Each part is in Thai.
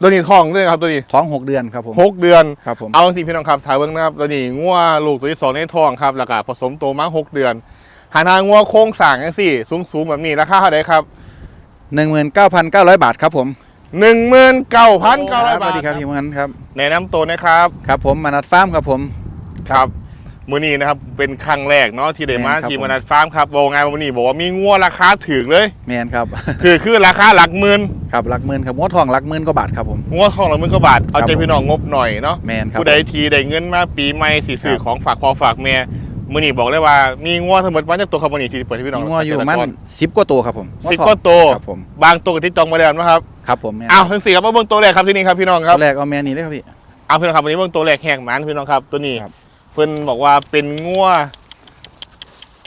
ตัวนี้ท้องด้วยครับตัวนี้ท้องหกเดือนครับผมหกเดือน ครับผมเอาจริงๆพี่น้องครับถ่ายเบิ้งนะครับตัวนี้งัวลูกตัวที่สองในท้องครับแล้วก็ผสมโตมาหกเดือน หาทางงัวโค้งสั่งกันสิสูงสูงๆแบบนี้ราคาเท่าไหร่ครับหนึ่งหมื่นเก้าพันเก้าร้อยบาทครับผมหนึ่งหมื่นเก้าพันเก้าร้อยสบาวัทสดีครับพี่มันครับแนะนำตัวนะครับ ครับผมมานัดฟาร์มครับผมครับ มือนี้นะครับเป็นครั้งแรกเนาะที่ได้มาแม่นครับ ที่ผมมานัดฟาร์มครับบอกไงวันนี้บอกว่ามีงัวราคาถึงเลยแมนครับ ถือคือราคาหลักหมื่นครับหลักหมื่นครับงวดทองหลักหมื่นกว่าบาทครับผม งัวทองหลักหมื่นกว่าบาทเอาใจครับผมพี่น้องงบหน่อยเนาะแมนครับ ผู้ใดทีได้เงินมาปีใหม่สีซื้อครับ ของฝากพอฝากแม่มือนี้บอกเลยว่ามีงัวทั้งหมดวันจากตัวคำมือนี้ที่เปิดให้พี่น้องมีงวดอยู่ประมันเกษตรกรสิบกว่าตัวครับผมงวสิบทองก็โตวครับผมบางตัวกับที่จองมาแล้วนะครับครับผมแมนอ้าวทั้งสี่ครับมาเบื้องตัวแรกครับที่นี่ครับพี่น้องคตัรับวแรกเอาแมนนี่เลยครับพี่ เอาพี่น้องครับวันนี้เบื้องตัวแรกแหกหมันพี่น้องครับตัวนี้ครับ เพิ่นบอกว่าเป็นงัว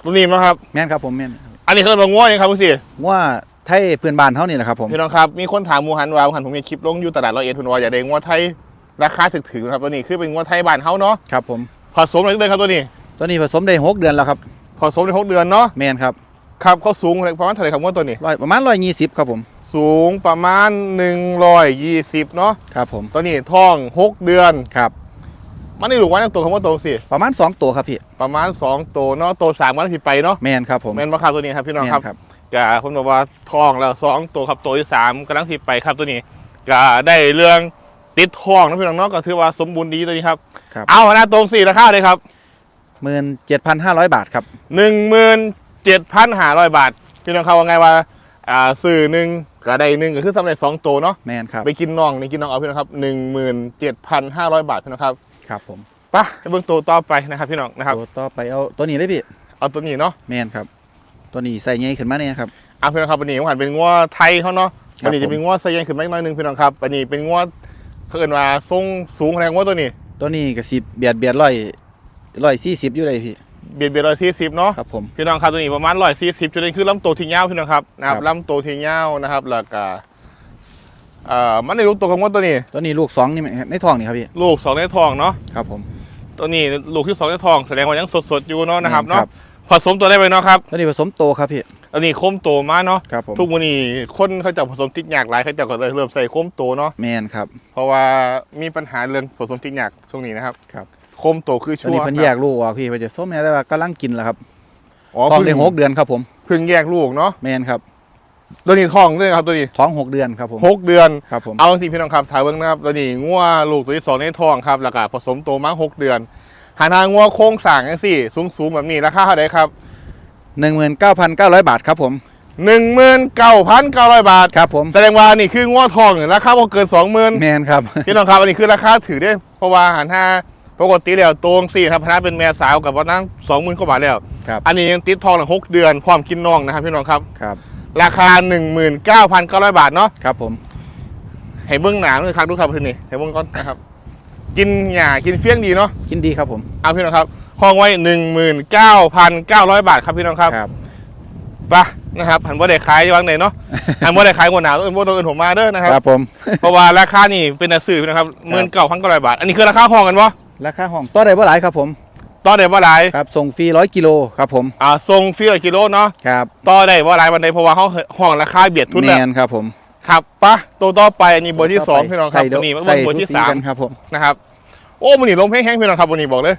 ตัวนี้นะครับ แมนครับผมแมนอันนี้คือว่างัวยังครับพี่สิงวดไทยเพื่อนบ้านเท่านี่แหละครับผม พี่น้องครับมีคนถามหมูหันว่าหมูหันผมมีคลิปลงอยู่ตลาดร้อยเอ็ดเพิ่นว่าอยากได้งัวไทยราคาถึกๆนะครับตัวนี้คือเป็นงัวไทยบ้านเฮาเนาะครับผม ผสมอะไรเดือนครับตัวนี้ ตัวนี้ผสมได้หกเดือนแล้วครับ ผสมในหกเดือนเนาะแมนครับครับเขาสูงประมาณเท่าไหร่ครับงัวตัวนี้ ร้อยประมาณร้อยยี่สิบครับผม สูงประมาณ120เนาะครับผม ตัวนี้ท้อง 6 เดือน ครับ มันได้หลูกว่าจังตัวคำว่าโตสิประมาณสองตัวครับพี่ ประมาณ 2 ตัวเนาะโตสามวันที่ไปเนาะแมนครับผมแม่นมาครับตัวนี้ครับพี่น้องแมครับนครับกะผมบอกว่าท้องแล้ว2ตัวครับตัวที่สามกำลังที่ไปครับตัวนี้กะได้เรื่องติดท้องนะพี่น้องเนาะก็ถือว่าสมบูรณ์ดีตัวนี้ครับ ครับ เอาหน้าตรงสี่ราคาเลยครับหมื่นเจ็ดพันห้าร้อยบาทครับ17,500บาท พี่น้องเขาว่าไงว่าอ่าสื่อหนึ่งก็ได้หนึ่งก็คือสำเร็จสองตัวเนาะแมนครับไปกินน่องนี่กินน่องเอาพี่น้องครับหนึ่งหมื่นเจ็ดพันห้าร้อยบาทพี่น้องครับ ครับผมไปะไปเบิ่งตัวต่อไปนะครับพี่น้องนะครับตัวต่อไปเอาตัวนี้เลยพี่เอาตัวนี้เนาะแมนครับ ตัวนี้ใส่ใหญ่ขึ้นมาเนี่ยครับเอาพี่น้องครับวันนี้ผมหันเป็นงัวไทยเขาเนาะครับวันนี้จะเป็นงัวเซียนขึ้นมาอีกหน่อยหนึงพี่น้องครับวันนี้เป็นงัวเขาเอินว่าทรงสูงแรงงัวตัวนี้ ตัวนี้ก็สิเบียดเบียดร้อยร้อยสี่สิบอยู่เลยพี่เบียดเบียดร้อยสี่สิบเนาะครับผมพี่น้องครับตัวนี้ประมาณร้อยสี่สิบจุดนี้คือลำตัวทิ้งยาวพี่น้องครับนะครับครับลำตัวทิ้งยาวนะครับแล้วก็เอ่อมันในรูปตัวของงัวตัวนี้ ตัวนี้ลูกสองนี่ในท้องนี่ครับพี่ลูกสองในท้องเนาะครับผมตัวนี้ลูกที่สองในท้องแสดงว่ายังสดๆอยู่เนาะนะครับครัเนาะบผสมตัวได้ไปเนาะครับตัวนี้ผสมโตครับพี่อันนี้โคมโตมาเนาะครับผมทุกวันนี้คนเขาจะผสมติดหยากหลายเขาจะก็เลยเริ่มใส่โคมโตเนาะแมนครับเพราะว่ามีปัญหาเรื่องผสมติดหยากช่วงนี้นะครับครับโคมโตคือตัวชั่วนี้เพิ่นแยกลูกออกพี่เพิ่นจะส้มเนี่ยแต่ว่ากำลังกินแล้วครับอ๋อท้องเพิ่งได้หกเดือนครับผมเพิ่งแยกลูกเนาะแมนครับ ตัวนี้ท้องด้วยครับตัวนี้ท้องหกเดือนครับผมหกเดือน ครับผม เอาจริงๆพี่น้องครับถ่ายเบิ้งนะครับตัวนี้งัวลูกตัวที่สองในท้องครับแล้วก็ผสมโตมาหกเดือน หาทางงัวโค้งสั่งกันสิสูงสูงๆแบบนี้ราคาเท่าไหร่ครับหนึ่งหมื่นเก้าพันเก้าร้อยบาทครับผมหนึ่งหมื่นเก้าพันเก้าร้อยบาท ครับผมแสดงว่านี่คืองัวทองเนี่ยราคาบ่เกินสองหมื่นแมนครับ พี่น้องครับอันนี้คือราคาถือได้เพราะว่าหันห้าปกติแล้วตรงสี่ครับพนักเป็นแม่สาวกับว่านั่งสองหมื่นกว่าบาทแล้ว ครับ อันนี้ยังติดทองหลังหกเดือนพร้อมกินน่องนะครับพี่น้องครับ ครับ ราคาหนึ่งหมื่นเก้าพันเก้าร้อยบาทเนาะครับผมให้เบื้องหนาเลยครับดูครับพี่นี่ให้เบื้องก่อนนะครับ กินหญ้ากินเฟี้ยงดีเนาะกินดีครับผมเอาพี่น้องครับห้องไว้หนึ่งหมื่นเก้าพันเก้าร้อยบาทครับพี่น้องครับครับไปะนะครับหันว่าได้ขายอยู่วางไหนเนาะหันว่าได้ขายหัวหนาวต้องเอื่นว่าต้องเอื่นผมมาเด้อนะครับครับผมเพราะว่าราคานี่เป็นอาสื่อนะครับหมื่นเก้าพันเก้าร้อยบาท อันนี้คือราคาพอกันวะราคาห้องต่อได้บ่หลายครับผม ต่อได้บ่หลายครับส่งฟรีร้อยกิโลครับผมอ่าทรงฟรีละกิโลเนาะครับต่อได้บ่หลายวันใดเพราะว่าเขาห้องราคาเบียดทุนแมแล้วนครับผมครับปะตัวต่อไปอันนี้เบอร์ที่สองพี่น้องครับใส่วันนี้มันใส่เบอร์ที่ทุกสามกันครับผมนะครับ โอ้มันนี่ลมแห้งๆพี่น้องครับวันนี้บอกเลย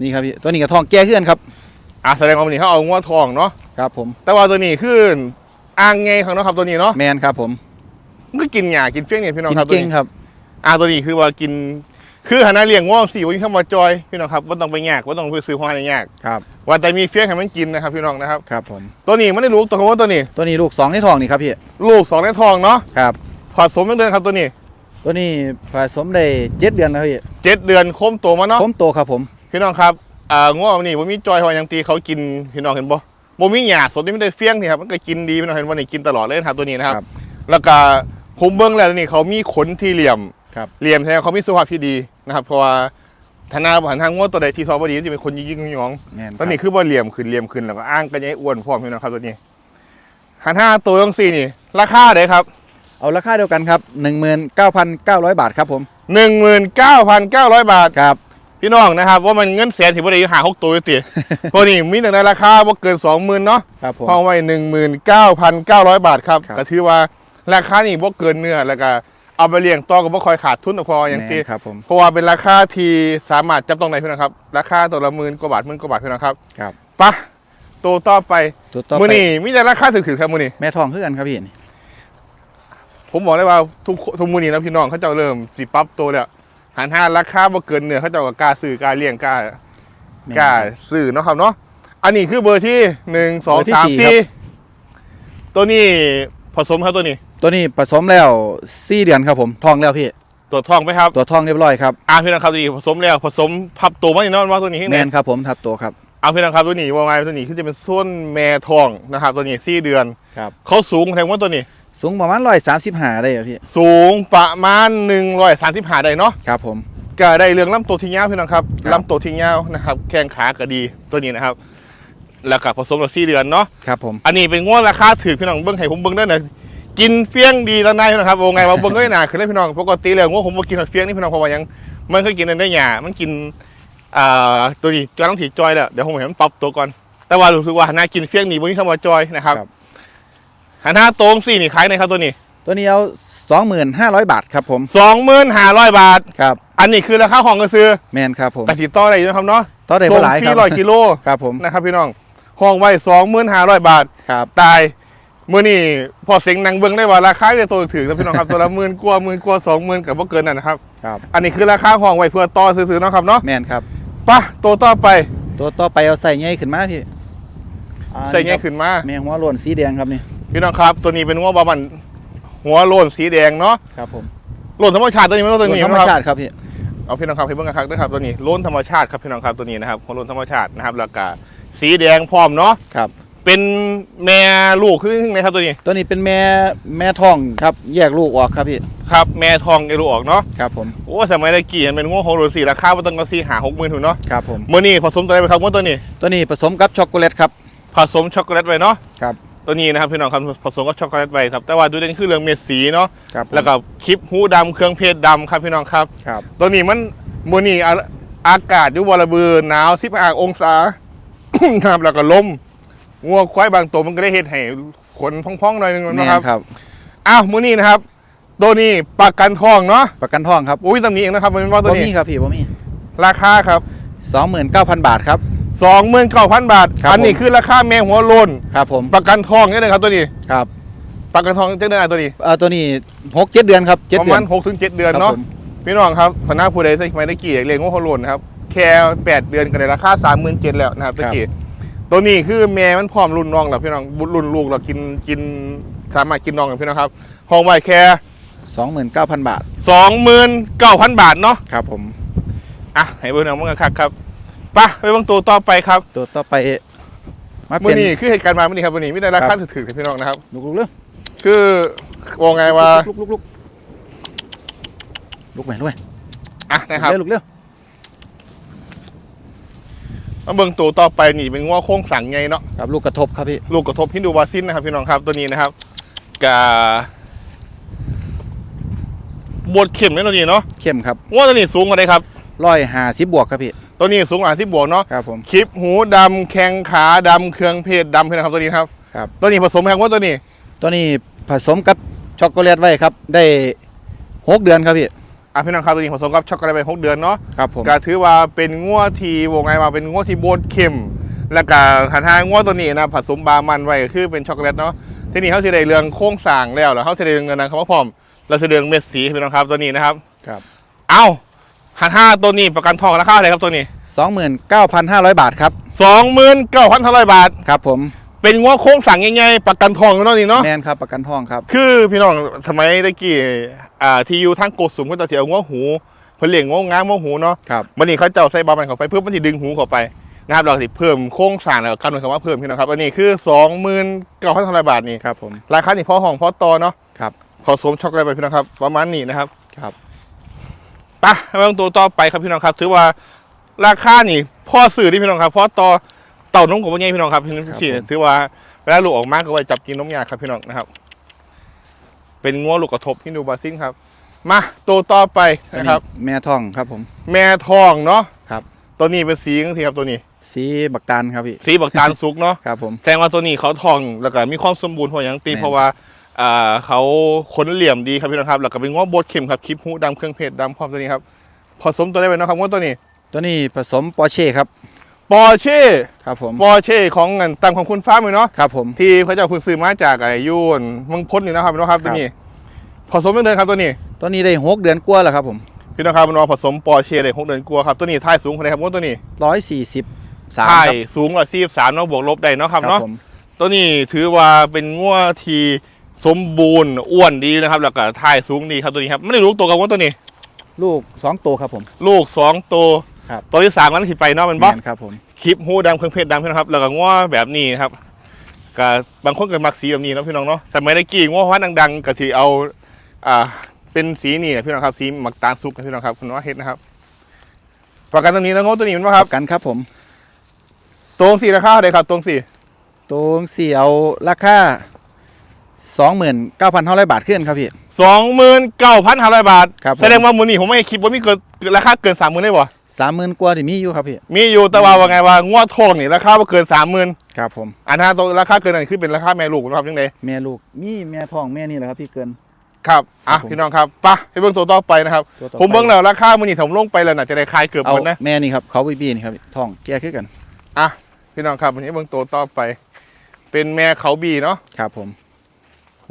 นี่ครับพี่ตัวนี้กับทองแก้ขึ้นครับอ่าแสดงว่าวันนี้เขาเอางวดทองเนาะครับผม แต่ว่าตัวนี้คืออ่างไงของเนาะครับตัวนี้เนาะแมนครับผมมันก็กินหญ้ากินเฟี้ยงเนี่ยพี่น้องกินครับตัวเก่งนี้ครับอ่าตัวนี้คือว่ากิน คือหันหน้าเลี้ยงง่วงสี่วันนี้เข้ามาจอยพี่น้องครับว่าต้องไปแยกว่าต้องไปซื้อของอะไรแยกครับว่าแต่มีเฟี้ยงให้มันกินนะครับพี่น้องนะครับครับผมตัวนี้ไม่ได้รู้ตัวคำว่าตัวนี้ ตัวนี้ลูกสองในทองนี่ครับพี่ลูกสองในทองเนาะครับผสมเป็นเดือนครับตัวนี้ตัวนี้ผสมได้เจ็ดเดือนแล้วพี่เจ็ดเดือนโคมโตมาเนาะผมโตครับผมพี่น้องครับอ่าง่วงนี่ว่ามีจอยเขายังตีเขากินพี่น้องเห็นบ่บ่มีหยาสดนี่ไม่ได้เฟี้ยงนี่ครับมันก็กินดีพี่น้องเห็นว่านี่กินตลอดเลยนะครับตัวนี้นะครับครับ แล้วก็ผมเบิ้งแล้วนี่เขามีขนที่เหลี่ยม ครับเหลี่ยมแท้เขามีสุขภาพที่ดีนะครับ เพราะว่าธนาบหันทางง่วงตัวใดที่ทอพอดีจะเป็นคนยิ่งๆยองแมนคตัวรับนี้คือบ่เหลี่ยมขึ้นเหลี่ยมขึ้นแล้วก็อ้างกันยังอ้วนพร้อมพี่น้องครับตัวนี้หันห้าตัวทั้งสี่นี่ ราคาเด้ครับเอาราคาเดียวกันครับหนึ่งหมื่นเก้าพันเก้าร้อยบาทครับผมหนึ่งหมื่นเก้าพันเก้าร้อยบาท ครับ พี่น้องนะครับ ว่ามันเงินแสนถึงบ่ได้อยู่หาหกตัวอยู่ติ ตัวนี้มีแต่ในราคาบ่เกินสองหมื่นเนาะ ครับผม ห้องไว้หนึ่งหมื่นเก้าพันเก้าร้อยบาทครับครับ ก็ถือว่าราคานี่บ่เกินเนื้อแล้วก็ เอาไปเลี้ยงต่อก็บ่ค่อยขาดทุนพออย่างแม่ที่นครับผม เพราะว่าเป็นราคาที่สามารถจับต้องได้พี่น้องครับ ราคาตัวละหมื่นกว่าบาทหมื่นกว่าบาทพี่น้องครับครับไปะตัวต่อไปตัวต่อมื้อไปนี้มีแต่ราคาถือๆครับมื้อนี้ แม่ทองคือกันครับพี่นี่ผมบอกเลยว่าทุกทุกมื้อนี้นะพี่น้องเขาเจ้าเริ่มสิปรับตัวแล้วหันห้าราคาบ่เกินเนื้อเขาเจ้าก็กล้าซื้อกล้าเลี้ยงกล้าแม่น กล้าครับซื้อเนาะครับเนาะอันนี้คือเบอร์ที่หนึ่งสองเบอร์ที่สามสี่ สี่ครับตัวนี้ผสมครับตัวนี้ ตัวนี้ผสมแล้ว4เดือนครับผมทองแล้วพี่ตัวทองไหมครับ ตัวทองเรียบร้อยครับอ่าพี่น้องครับตัวนี้ผสมแล้วผสมพับตัวมาอีกเนาะว่าตัวนี้ให้แมแน่นครับผมทับตัวครับเอาพี่น้องครับตัวนี้ว่าไงตัวนี้คือจะเป็นส้นแม่ทองนะครับ ตัวนี้สี่เดือนครับ เขาสูงแทงว่าตัวนี้ สูงประมาณ135ได้ครับพี่สูงประมาณหนึ่งร้อยสามสิบห้าได้เนาะครับผม ก็ได้เรื่องลำตัวทิ้งยาวพี่น้องครับครับ ลำตัวทิ้งยาวนะครับ แข้งขาก็ดีตัวนี้นะครับ แล้วก็ผสมกับสี่เดือนเนาะ ครับผม อันนี้เป็นงวดราคาถือพี่น้องเบิ้งให้ผมเบิ้งได้หน่อย กินเฟี้ยงดีตอนไหนพี่น้องครับโอ้ไงว่าเบิ้งก็ไม่หนาขึ้นเลยพี่น้องปกติแล้วงวดผมบ่กินเฟี้ยงนี่พี่น้องเพราะว่ายังมันเคยกินได้หยามันกินอ่าตัวนี้จอยต้องถีจอยแล้วเดี๋ยวผมเห็นมันปรับตัวก่อน แต่ว่ารู้สึกว่าหันหน้ากินเฟี้ยงนี่บนนี้คำว่าจอยนะครับหันหน้าโต้งสี่นี่ขายในครับตัวนี้ ตัวนี้เอา25,000บาทครับผมสองหมื่นห้าร้อยบาทครับอันนี้คือราคาห้องก็ซื้อแมนครับผมแต่ติดต่อได้อยู่นะครับเนาะต่อได้ส่บ่งหลายฟรีครับร้อยกิโลครับผมนะครับพี่น้องห้องไว้สองหมื่นห้าร้อยบาทครับตาย มื่อนี่พอเสียงนางเบิ้งได้ว่าราคาเนี่ยตัวถือแล้วพี่น้องครับตัวละหมื่นกว่าหมื่นกว่าสองหมื่นกับว่าเกินนั่นนะครับครับอันนี้คือราคาห้องไว้เพื่อต่อซื้อๆเนาะครับเนาะแมนครับไปะตัวต่อไปตัวต่อไปเอาใส่ใหญ่ขึ้นมาพี่อ่าใส่เงี้ยขึ้นมาแม่หัวโล้นสีแดงครับนี่พี่น้องครับ ตัวนี้เป็นหัวบามันหัวโลนสีแดงเนาะครับผมโลนธรรมชาติตัวนี้ไม่ต้องตัวนี้ธรรมนะครับชาติครับพี่เอาพี่น้องครับให้เบิ่งกันครับด้วยครับตัวนี้โลนธรรมชาติครับพี่น้องครับตัวนี้นะครับหัวโลนธรรมชาตินะครับแล้วก็สีแดงพร้อมเนาะครับ เป็นแม่ลูกครึ่งนะครับตัวนี้ตัวนี้เป็นแม่แม่ทองครับ แยกลูกออกครับพี่ ครับ แม่ทองไอรูกออกเนาะครับผมโอ้สมัยตะกี้มันเป็นงัวโฮโลสีราคาบ่ต้องก็สี่หาหกหมื่นถูกเนาะครับผมมื่อนี้ผสมตัวอะไรไปครับงัวตัวนี้ ตัวนี้ผสมกับช็อกโกแลตครับผสมช็อกโกแลตไว้เนาะครับตัวนี้นะครับพี่น้องครับผสมกับช็อกโกแลตไว้ครับแต่ว่าดูเด่นคือเรื่องเม็ดสีเนาะครับผมแล้วก็คลิปหูดำเครื่องเพชรดำครับพี่น้องครับครับ ตัวนี้มันมื่อนี้อาอากาศอยู่บริเบือหนาวสิบห้าองศาครับแล้วก็ลม งัวควายบางตัวมันก็ได้เฮ็ดให้ขนพองๆหน่อยนึงแม่นะครับนครับ อ้าวมื่อนี้นะครับ ตัวนี้ประกันทองเนาะประกันทองครับอุ้ยตำนี้เองนะครับมันเป็นว่าตัวบ่มีนี้ครับพี่บ่มีราคาครับ29,000บาทครับ สองหมื่นเก้าพันบาทครับอันนี้ผม คือราคาแมงหัวโลนครับผมประกันทองนี่เลยครับตัวนี้ ครับประกันทองเจ็ดเดือนตัวนี้ เอ่อตัวนี้6 7เดือนครับ7ปเดืระอมานณหกถึงเจ็ดเดือนครับเนาะ ผมพี่น้องครับพนักผู้ใดใส่ไม่ได้กี่เรียกว่าหัวโลนนะครับ แค่แปดเดือนก็ได้ราคาสามหมื่นเจ็ดแล้วนะครับตะกี้ ตัวนี้คือแม่มันพร้อมรุ่นน้องแล้วพี่น้องบุรุ่นลูกเรากินกินสามารถกินน้องกับพี่น้องครับห้องไว้แค่29,000บาทสองหมื่นเก้าพันบาทเนาะครับผมอะให้เบอร์หนังมึงกันครับครับไปะไปเบางตัวต่อไปครับ ตัวต่อไปมามื่เป็อนนี้คือเหตุการณ์มาเมื่อนี้ครับมื่อนี้ไม่ได้ราครัคาบถือๆกับพี่น้องนะครับลุกลุกเร็วคือว่าไงว่าลุกลุกลุกลุกไปลุกไปอะนะครับเร็วลุกเร็ว มาเบิ่งตัวต่อไปนี่เป็นง้อโค้งสั่งไงเนาะครับลูกกระทบครับพี่ลูกกระทบฮินดูบาซินนะครับพี่น้องครับตัวนี้นะครับกับบดเข็มเนี่ยตัวนี้เนาะเข้มครับง้อตัวนี้สูงกว่าไดครับ150บวกครับพี่ตัวนี้สูงกว่าที่บวกเนาะครับผมคลิปหูดำแข้งขาดำเครื่องเพศดำพี่น้องครับตัวนี้ครับ ครับตัวนี้ผสมแพงว่าตัวนี้ตัวนี้ผสมกับช็อกโกแลตไว้ครับ ได้หกเดือนครับพี่ อะพี่น้องครับตัวนี้ผสมกับช็อกโกแลตไปหกเดือนเนาะครับผมก็ถือว่าเป็นง้อทีวงไงว่าเป็นง้อที่บดเข็ม แล้วก็หันทางง้อตัวนี้นะผสมบามันไว้ก็คือเป็นช็อกโกแลตเนาะทีนี้เขาจะได้เรื่องโค้งสร้างแล้วแล้วเขาจะได้เรื่องเงินนะคำว่าพร้อมเราจะเรื่องเม็ดสีพี่น้องครับตัวนี้นะครับครับ เอาหันห้าตัวนี้ประกันทองราคาอะไรครับตัวนี้ 29,500 บาทครับ สองหมื่นเก้าพันเท่าไรบาทครับผม เป็นง้อโค้งสั่งง่ายๆประกันทองเนาะนี่เนาะแมนครับประกันทองครับ คือพี่น้องสมัยตะกี้อ่าที่อยู่ทางโกสุมก็จะเถียวง้อหูเพนเลี้ยงง้องางง้อหูเนาะครับวันนี้เขาจะเอาใส่บามันเข้าไปเพื่อมันจะดึงหูเข้าไปนะครับเราสิเพิ่มโค้งสั่งแล้วกันหน่วยคำว่าเพิ่มพี่น้องครับอันนี้คือสองหมื่นเก้าพันเท่าไรบาทนี่ครับผมราคานี่พอห้องพอตอเนาะครับผสมช็อกโกแลตไปพี่น้องครับประมาณนี้นะครับครับไปเรื่องตัวต่อไปครับพี่น้องครับ ถือว่าราคานี่พ่อสื่อที่พี่น้องครับเพราะต่อเต่านมกับวันนี้พี่น้องครับพี่น้องพี่ถือว่าเวลาลูกออกมาก็ไว้จับกินนมยาครับพี่น้องนะครับ เป็นงัวลูกกระทบที่ดูบาซิงครับ มาตัวต่อไปอันนะนี้ครับ แม่ทองครับผม แม่ทองเนาะครับ ตัวนี้เป็นสีจังซี่ครับตัวนี้ สีบักตาลครับพี่สีบักตาลสุกเนาะครับผมแสดงว่าตัวนี้เขาทองแล้วก็มีความสมบูรณ์พออย่างตีแม่นเพราะว่าอ่าเขาขนเหลี่ยมดีครับพี่น้องครับ แล้วก็เป็นง้อบดเข็มครับคลิปหูดำเครื่องเพชรดำพร้อมตัวนี้ครับผสมตัวได้ไปเนาะครับง้อตัวนี้ ตัวนี้ผสมปอร์เช่ครับ ปอร์เช่ครับผมปอร์เช่ของเงินตามของคุณฟ้ามือเนาะครับผมที่พระเจ้าเพึ่งซื้อมาจากไอ้ยูนเมังพ้นนี่นะครับพี่น้องครับตัวนี้ผสมเดือนครับตัวนี้ ตัวนี้ได้หกเดือนกว่าแล้วครับผมพี่น้องครับมันว่าผสมปอร์เช่ได้หกเดือนกลัวาครับตัวนี้ท่ายสูงเท่าไหร่ครับง้อตัวนี้ร้อยสี่สิบสามท่ายครับสูงกว่าสี่สามเนาะบวกลบได้เนาะครับครับเนาะผมตัวนี้ถือว่าเป็นงัวที่สมบูรณ์อ้วนดีนะครับแล้วก็ท่ายสูงดีครับตัวนี้ครับไม่ได้รู้ตัวกับงัวตัวนี้ ลูกสองตัวครับผม ลูกสองตัว ครับ ตัวที่สามมันถิไปเนาะมันบ๊อบแม่นครับผมคลิปหูดำเครื่องเพชรดำพี่น้องครับแล้วก็งัวแบบนี้ครับก็บางคนก็มักสีแบบนี้เนาะพี่น้องเนาะแต่ไม่ได้กี่งัวพันธุ์ดังๆก็ที่เอาอ่าเป็นสีนี่นะพี่น้องครับสีหมักตาลซุปนะพี่น้องครับคุณว่าเฮ็ดนะครับประกันตัวนี้นะงัวตัวนี้มันว่าครับกันครับผมตรงสีราคาเท่าไหร่ครับตรงสีตัวสี่เอาราคา สองหมื่นเก้าพันห้าร้อยบาทขึ้นครับพี่ สองหมื่นเก้าพันห้าร้อยบาท ครับผม แสดงว่ามือนี้ผมไม่คิดว่ามีเกินราคาเกินสามหมื่นได้บ่สามหมื่นกว่าที่มีอยู่ครับพี่ มีอยู่แต่ว่าว่าไงว่างวดทองนี่ราคาบ่เกินสามหมื่นครับผม อันนั้นตัวราคาเกินอันนคือเป็นราคาแม่ลูกนะครับยังไงแม่ลูกมีแม่ท้องแม่นี่แหละครับที่เกิน ครับ อะครับผม พี่น้องครับไปะให้เบิ่งตัวต่อไปนะครับ ตัวต่อผมเบิ่งไปแล้วราคามือนี่ผมลงไปแล้วน่ะจะได้ขายเกือบเอาหมดนะ แม่นี่ครับเขาบีบีนี่ครับท้องแก่ขึ้นกันพี่น้องครับวันนี้เบิ่งตัวต่อไป เป็นแม่เขาบีเนาะ ครับผม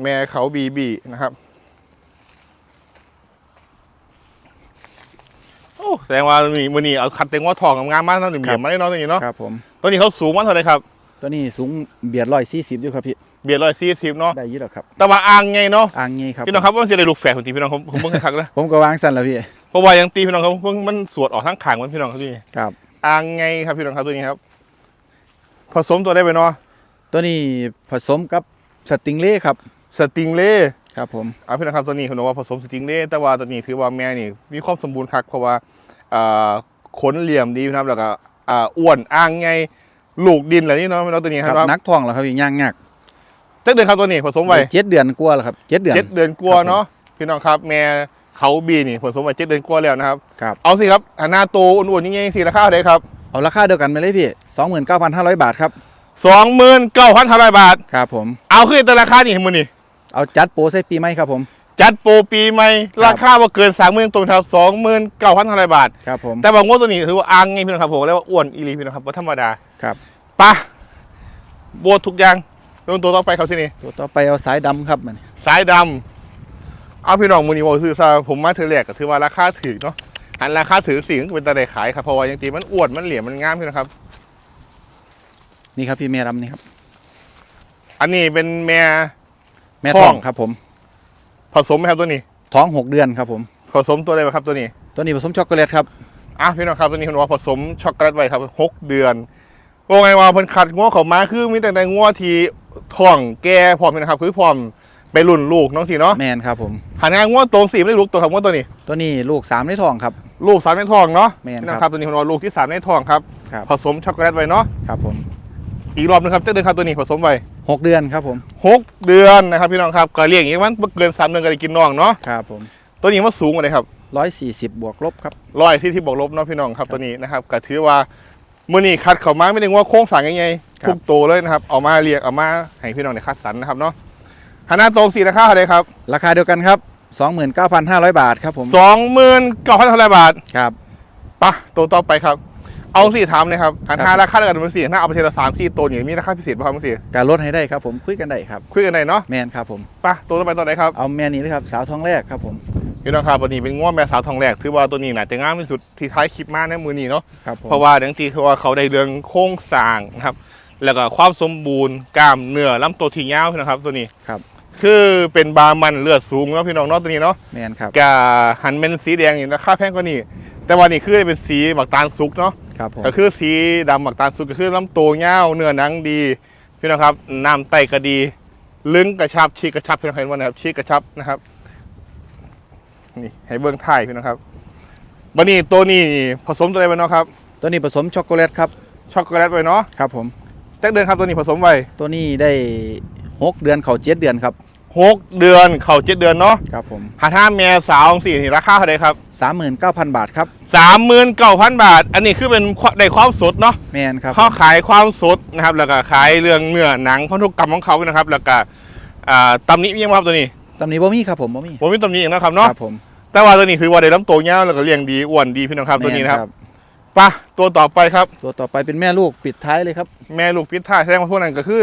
แม่เขาบีบีนะครับ โอ้แสดงว่ามือนี้มือนี้เอาคัดเต็งว่าทองงามๆมากเนาะเหลี่ยมๆมาได้เนาะตัวนี้เนาะครับผมตัวนี้เขาสูงมากเท่าไหร่ครับ ตัวนี้สูงเบียดร้อยสี่สิบอยู่ครับพี่เบียดร้อยสี่สิบเนาะได้อยี่หรอกครับ แต่ว่าอ่างไงเนาะอ่างงี้ครับพี่น้องครับว่ามันจะได้ลูกแฝดของทีพี่น้องผมผมเบิ่งคักๆแล้วผมก็วางสั้นแล้วพี่เพราะว่ายังตีพี่น้องเขาเพิ่งมันสวดออกทั้งขางมันพี่น้องครับพี่ครับอ่างไงครับพี่น้องครับตัวนี้ครับ ผสมตัวได้ไปเนาะตัวนี้ผสมกับสติงเล่ครับ สติงเล่ครับผมอ่าพี่น้องครับตัวนี้คุณบอกว่าผสมสติงเล่แต่ว่าตัวนี้ถือว่าแม่นี่มีความสมบูรณ์คักเพราะว่าอ่าขนเหลี่ยมดีนะครับแล้วก็อ่าอ้วนอ่างไงลูกดินอะไรนี่เนาะพี่น้องตัวนี้คครัรับบนักท้องแล้วครับพี่ย่างยากเจ็ดเดือนครับตัวนี้ผสมไว้เจ็ดเดือนกว่าแล้วครับเจ็ดเดือนเจ็ดเดือนกลัวาครับผมเนาะพี่น้องครับแม่เขาบีนี่ผสมไว้เจ็ดเดือนกลัวาแล้วนะครับครับเอาสิครับหน้าโตอ้วนๆอย่างเงี้ยสิราคาเท่าไหร่ครับเอาราคาเดียวกันไปเลยพี่สองหมื่นเก้าพันห้าร้อยบาทครับสองหมื่นเก้าพันห้าร้อยบาทครับผมเอาขึ้นแต่ราคานี่มือนี่ เอาจัดโปรใส่ปีใหม่ครับผม จัดโปรปีใหม่ครับราคาว่าเกินสามหมื่นตรงครับสองหมื่นเก้าพันห้าร้อยบาท ครับผม แต่บางงวดตัวนี้ถือว่าอังไงพี่น้องครับผมเรียกว่าอ้วนอีหลีพี่น้องครับว่าธรรมดาครับปะโบดทุกอย่างลงตัวต่อไปครับที่นี่ตัวต่อไปเอาสายดำครับมันสายดำเอาพี่น้องมือนี้บอกคือซาผมมาเธอแรกก็ถือว่าราคาถือเนาะอันราคาถือสิ่งเป็นตาได้ขายครับเพราะว่ายังตีมันอ้วนมันเหลี่ยมมันงามพี่นะครับ นี่ครับพี่แม่ดำนี่ครับ อันนี้เป็นแม่ แม่ท้ท้อองงครับ ผม ผสมไหมครับตัวนี้ ท้องหกเดือนครับผม ผสมตัวอะไรบ้างครับตัวนี้ ตัวนี้ผสมช็อกโกแลตครับอะพี่น้องครับตัวนี้คุณว่าผสมช็อกโกแลตไว้ครับหกเดือนว่าไงว่าเพิ่นขัดงัวเขามาคือมีแต่แต่งัวที่ท้องแก่พร้อมนี่นะครับ คือพร้อมไปรุ่นลูกน้องสิเนาะแมนครับผมหันงานงัวตรงสีไม่ได้ลูกตัวครับงัวตัวนี้ ตัวนี้ลูกสามในท้องครับ ลูกสามในท้องเนาะแม่นพี่น้องคครับรับตัวนี้คุณว่าลูกที่สามในท้องครับครับผสมช็อกโกแลตไว้เนาะครับผมอีกรอบนึงครับเจ้าเดือนครับตัวนี้ผสมไว้ หกเดือนครับผม หกเดือนนะครับพี่น้องครับก็เลี้ยงอย่างนี้มันบ่เกินสามเดือนก็ได้กินน้องเนาะครับผม ตัวนี้ว่าสูงกว่าเลยครับร้อยสี่สิบบวกลบครับ ร้อยที่ที่บอกลบเนาะพี่น้องครับตัวนี้นะครับก็ถือว่ามื่อนี้คัดเขามาไม่ได้ว่าโค้งสร้างยังไงครับ ทุกตัวเลยนะครับเอามาเรียงเอามาให้พี่น้องในคัดสรรนะครับเนาะหาหน้าตรงสีราคาเท่าไหร่ครับราคาเดียวกันครับสองหมื่นเก้าพันห้าร้อยบาทครับผม สองหมื่นเก้าพันเท่าไหร่บาทครับ ปะตัวต่อไปครับ เอาสี่ถามเลยครับหันครับหาราคาเดียวกันมันสี่หน้าเอาไปเทละสามสี่ตัวอย่างมีราคาพิเศษป่ะครับมันสี่การลดให้ได้ครับผมคุยกันได้ครับคุยกันหน่อยเนาะแมนครับผมปะตัวต่อไปตัวไหนครับเอาแม่นี้เลยครับสาวท้องแรกครับผมพี่น้องครับวันนี้เป็นง้วแม่สาวทองแรกถือว่าตัวนี้น่าจะงามที่สุดที่ท้ายคลิปมาในมือนี้เนาะครับผมเพราะว่าดังทีคือว่าเขาได้เรื่องโครงสร้างนะครับ แล้วก็ความสมบูรณ์กล้ามเนื้อลำตัวที่ยาวนะครับ ตัวนี้ครับ คือเป็นบามันเลือดสูงเนาะพี่น้องเนาะตัวนี้เนาะแมนครับกะหันเป็นสีแดงนี่ราคาแพงกว่านี้ แต่ว่านี่คือเป็นสีหมักตาลสุกเนาะครับผมก็คือสีดำหมักตาลสุกก็คือลำตัวยาวเนื้อหนังดีพี่น้องครับน้ำไตก็ดีลึงกระชับชีกกระชับพี่น้องเห็นว่านะครับชีกกระชับนะครับนี่ให้เบื้องท้ายพี่น้องครับบันนี้ตัวนี้ผสมตัวอะไรบ้างเนาะครับ ตัวนี้ผสมช็อกโกแลตครับช็อกโกแลตไว้เนาะครับผมแจ็คเดือนครับตัวนี้ผสมไว้ตัวนี้ได้หกเดือนเขาเจ็ดเดือนครับ หกเดือนเข่าเจ็ดเดือนเนาะครับผมหาท่าแม่สาวสี่นี่ราคาเท่าไหร่ครับสามหมื่นเก้าพันบาทครับสามหมื่นเก้าพันบาท อันนี้คือเป็นได้ความสดเนาะแมนครับเขาขายความสดนะครับ แล้วก็ขายเรื่องเนื้อหนังพันธุกรรมของเขานะครับ แล้วก็อ่าตำหนี้ยังบ่ครับตัวนี้ตำหนี้บ่มีครับผมบ่มีผมมีตำหนี้อย่างนะครับเนาะครับผมแต่ว่าตัวนี้ถือว่าได้ลำโตวยาวแล้วก็เลี้ยงดีอ้วนดีพี่น้องครับตัวนี้นะครับแม่ไปะตัวต่อไปครับ ตัวต่อไปเป็นแม่ลูกปิดท้ายเลยครับ แม่ลูกพิษท่าแสดงว่าพวกนั้นก็คือ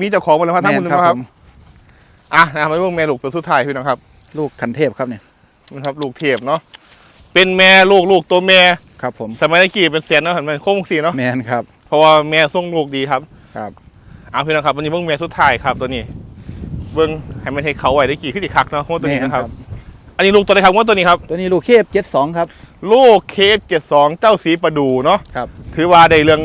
มีเจ้าของหมดแล้วครับทั้งหมดแม่นะนครับผม อะนะครับมาดูแม่ลูกตัวสุดท้ายพี่น้องครับ ลูกคันเทพครับเนี่ยนะครับลูกเทพเนาะเป็นแม่ลูกลูกตัวแม่ครับผมสมัยตะกี้เป็นแสนเนาะเห็นไหมโค้งสีเนาะแมนครับเพราะว่าแม่ส่งลูกดีครับครับเอาพี่น้องครับวันนี้เบิ้งแม่สุดท้ายครับตัวนี้ เบิ้งให้มันให้เขาไหวได้กี่ขึ้นอีกคักเนาะโค้งตัวนี้นะครับ อันนี้ลูกตัวไหนครับโค้งตัวนี้ครับตัวนี้ลูกเคฟเจ็ดสองครับลูกเคฟเจ็ดสองเจ้าสีประดูเนาะครับถือว่าได้เรื่อง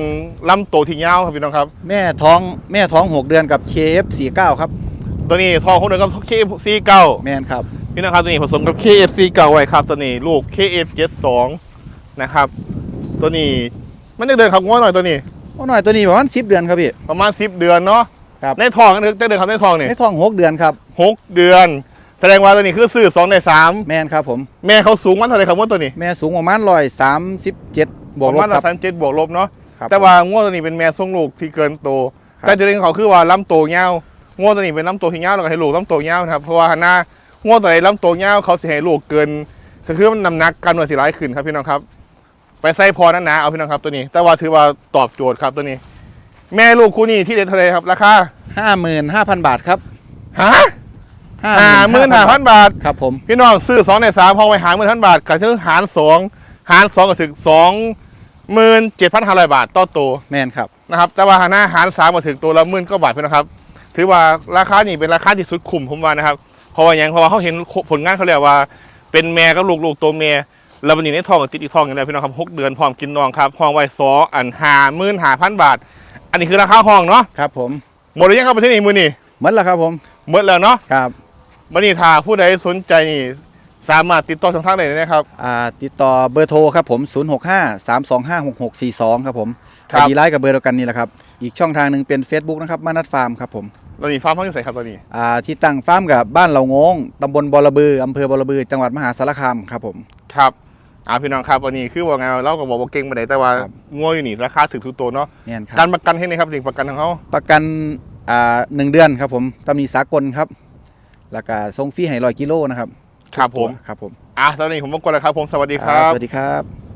ลำโตที่ยาวครับพี่น้องครับ แม่ท้องแม่ท้องหกเดือนกับเคฟสี่เก้าครับ ตัวนี้ทองเขาเดินกับเคฟซีเก้าแมนครับพี่น้องครับตัวนี้ผสมกับ KFC เก่าไว้ครับ ตัวนี้ลูก KF72 นะครับ ตัวนี้มันจะเดินขับง้อหน่อยตัวนี้ โอ้หน่อยตัวนี้ประมาณสิบเดือนครับพี่ ประมาณ 10 เดือนเนาะครับ ในทองนึกจะเดินขับในทองนี่ในท้องหกเดือนครับ หกเดือน แสดงว่าตัวนี้คือซื้อสองในสามแมนครับผม แม่เขาสูงมันเท่าไหร่ครับง้อตัวนี้แม่สูงประมาณร้อยสามสิบเจ็ดบวกปลระบมาณครับสามเจ็ดบวกลบเนาะ ครับแต่ว่าง้อตัวนี้เป็นแม่ทรงลูกที่เกินโตครับแต่จุดเด่นของเขาคือว่าลำโตเงาว ง้อตัวนี้เป็นลำโตที่เงาวแล้วก็ให้ลูกลำโตเงาวนะครับเพราะว่าหน้าง้อตัวไหนลำโตเงาวเขาสิให้ลูกเกินก็คือมันน้ำหนักกันวันสิร้ายขึ้นครับพี่น้องครับไปใส่พอนั้นนะเอาพี่น้องครับตัวนี้ แต่ว่าถือว่าตอบโจทย์ครับตัวนี้ แม่ลูกคู่นี้ที่เด็ดเทะเลครับราคาห้าหมื่นห้าพันบาทครับฮะหาหมื่นห้าพันบาทครับผมพี่น้องซื้อสองในสามพอไปหาหมื่นพันบาทก็คือหารสองหารสองก็ถึงสองหมื่นเจ็ดพันห้าร้อยบาทต่อตัวแมนครับนะครับแต่ว่าหาหน้าหารสามมาถึงตัวละหมื่นก็บาทพี่นะครับ ถือว่าราคานี่เป็นราคาที่สุดคุ้มผมว่านะครับเพราะว่าอย่างเพราะว่าเขาเห็นผลงานเขาแล้วว่า เป็นแม่กับลูกลูกตัวแม่แล้ววันนี้ในทองกับติดอีกทองอย่างไรพี่น้องครับหกเดือนพร้อมกินนองครับห้องไว้สออันหาหมื่นหาพันบาท อันนี้คือราคาห้องเนาะครับผมหมดหรือยังครับประเทศนี้มือนี่หมดแล้วครับผมหมดแล้วเนาะครับวันนี้ถ้าผู้ใดสนใจนี่สามารถติดต่อช่องทางไหนได้นะครับอ่าติดต่อเบอร์โทรครับผม 0 6 5 3 2 5 6 6 4 2 ครับผมครับไอดีไลน์กับเบอร์เดียวกันนี่แหละครับ อีกช่องทางหนึ่งเป็น Facebook นะครับมานัดฟาร์มครับผม เรามีฟาร์มพักอยู่ใส่ครับตอนนี้อ่าที่ตั้งฟาร์มกับบ้านเหล่างงตำบลบอระบืออำเภอบอระบือ จังหวัดมหาสารคามครับผม ครับอ่าพี่น้องครับวันนี้คือว่าไงเราก็บอกว่าเก่งไปไหนใดแต่ว่าครับ งัวอยู่นี่ราคาถึงทุกตัวเนาะเนี่ยคการับรประกันให้ไหมครับสิ่งประกันของเขาประกันอ่าหนึ่งเดือนครับผมตำหนิสากลครับแล้วก็ส่งฟรีให้ร้อยกิโลนะครับครับผมครับผมอะตอนนี้ผมรบกวนแล้วครับผมสวัสดีคครัรับบสวัสดีครับ